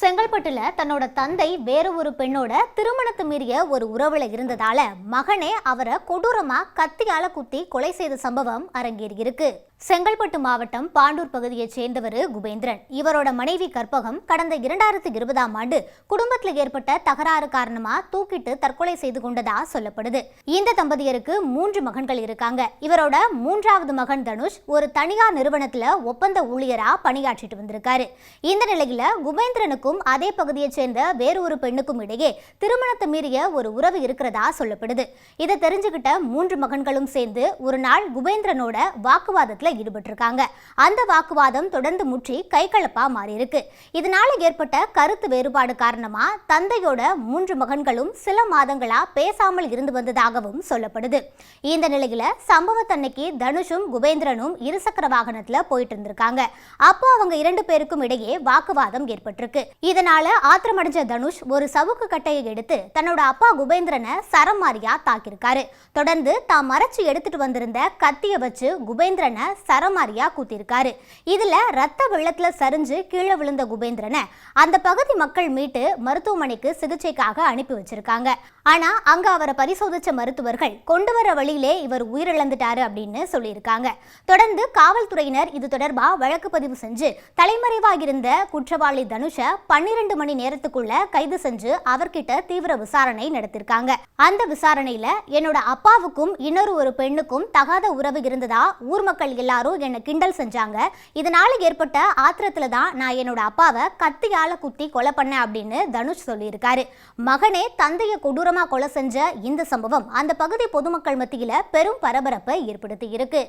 செங்கல்பட்டுல தன்னோட தந்தை வேற ஒரு பெண்ணோட திருமணத்து மீறிய ஒரு உறவுல இருந்ததால மகனே அவரை கொடூரமா கத்தியால குத்தி கொலை செய்த சம்பவம் அரங்கேறியிருக்கு. செங்கல்பட்டு மாவட்டம் பாண்டூர் பகுதியைச் சேர்ந்தவர் குபேந்திரன். இவரோட மனைவி கற்பகம் கடந்த இரண்டாயிரத்தி இருபதாம் ஆண்டு குடும்பத்தில் ஏற்பட்ட தகராறு காரணமா தூக்கிட்டு தற்கொலை செய்து கொண்டதா சொல்லப்படுது. இந்த தம்பதியருக்கு மூன்று மகன்கள் இருக்காங்க. இவரோட மூன்றாவது மகன் தனுஷ் ஒரு தனியார் நிறுவனத்துல ஒப்பந்த ஊழியரா பணியாற்றிட்டு வந்திருக்காரு. இந்த நிலையில குபேந்திரனுக்கும் அதே பகுதியைச் சேர்ந்த வேறு ஒரு பெண்ணுக்கும் இடையே திருமணத்தை மீறிய ஒரு உறவு இருக்கிறதா சொல்லப்படுது. இதை தெரிஞ்சுக்கிட்ட மூன்று மகன்களும் சேர்ந்து ஒரு நாள் குபேந்திரனோட வாக்குவாதத்தில் ஈடுபட்டிருக்காங்க. அந்த வாக்குவாதம் தொடர்ந்து முற்றி கைகலப்பா மாறியிருக்கு. இதனால ஏற்பட்ட கருத்து வேறுபாடு காரணமா தந்தையோட மூன்று மகன்களும் சில மாதங்களா பேசாமல் இருந்து வந்ததாகவும் சொல்லப்படுது. இந்த நிலையில சம்பவத்தன்னைக்கு தனுஷும் குபேந்திரனும் இருசக்கர வாகனத்துல போயிட்டு இருந்திருக்காங்க. அப்போ அவங்க இரண்டு பேருக்கும் இடையே வாக்குவாதம் ஏற்பட்டிருக்கு. இதனால ஆத்திரமடைஞ்ச தனுஷ் ஒரு சவுக்கு கட்டையை எடுத்து தன்னோட அப்பா குபேந்திரனை சரமாரியா தாக்கியிருக்காரு. தொடர்ந்து தாம் மறைச்சு எடுத்துட்டு வந்திருந்த கத்திய வச்சு குபேந்திரனை சரமாரியா குத்திருக்காரு. இதுல ரத்த வெள்ளத்துல சரிஞ்சு கீழே விழுந்த குபேந்திரனை அந்த பகுதி மக்கள் மீட்டு மருத்துவமனைக்கு சிகிச்சைக்காக அனுப்பி வச்சிருக்காங்க. ஆனா அங்க அவரை பரிசோதிச்ச மருத்துவர்கள் கொண்டு வர வழியிலே இவர் உயிரிழந்துட்டாரு அப்படின்னு சொல்லியிருக்காங்க. தொடர்ந்து காவல்துறையினர் இது தொடர்பா வழக்கு பதிவு செஞ்சு தலைமறைவாக இருந்த குற்றவாளி தனுஷ பன்னிரண்டு மணி நேரத்துக்குள்ள கைது செஞ்சு அவர்கிட்ட தீவிர விசாரணை நடத்திருக்காங்க. அந்த விசாரணையில என்னோட அப்பாவுக்கும் இன்னொரு ஒரு பெண்ணுக்கும் தகாத உறவு இருந்ததா ஊர் மக்கள் எல்லாரும் என்னை கிண்டல் செஞ்சாங்க. இதனால ஏற்பட்ட ஆத்திரத்துல தான் நான் என்னோட அப்பாவை கத்தியால குத்தி கொலை பண்ணேன் அப்படின்னு தனுஷ் சொல்லியிருக்காரு. மகனே தந்தையை கொடூரமாக கொலை செஞ்ச இந்த சம்பவம் அந்த பகுதி பொதுமக்கள் மத்தியில் பெரும் பரபரப்பை ஏற்படுத்தி இருக்கு